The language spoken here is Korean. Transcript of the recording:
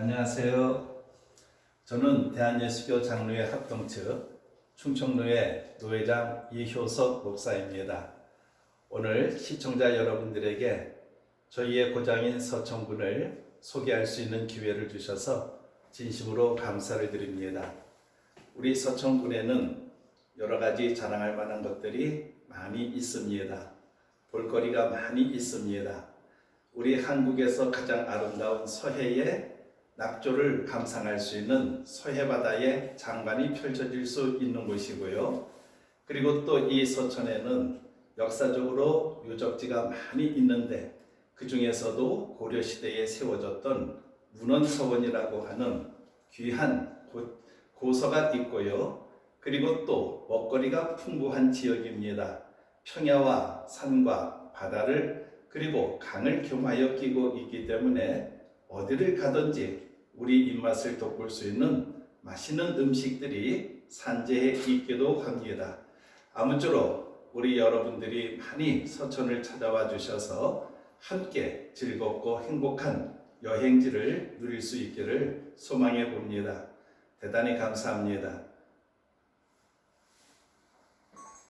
안녕하세요. 저는 대한예수교 장로회 합동측 충청로회 노회장 이효석 목사입니다. 오늘 시청자 여러분들에게 저희의 고장인 서청군을 소개할 수 있는 기회를 주셔서 진심으로 감사를 드립니다. 우리 서청군에는 여러 가지 자랑할 만한 것들이 많이 있습니다. 볼거리가 많이 있습니다. 우리 한국에서 가장 아름다운 서해의 낙조를 감상할 수 있는 서해바다의 장관이 펼쳐질 수 있는 곳이고요. 그리고 또 이 서천에는 역사적으로 유적지가 많이 있는데 그 중에서도 고려 시대에 세워졌던 문헌서원이라고 하는 귀한 고, 고서가 있고요. 그리고 또 먹거리가 풍부한 지역입니다. 평야와 산과 바다를 그리고 강을 겸하여 끼고 있기 때문에 어디를 가든지 우리 입맛을 돋굴 수 있는 맛있는 음식들이 산재에 있기도 합니다. 아무쪼록 우리 여러분들이 많이 서천을 찾아와 주셔서 함께 즐겁고 행복한 여행지를 누릴 수 있기를 소망해 봅니다. 대단히 감사합니다.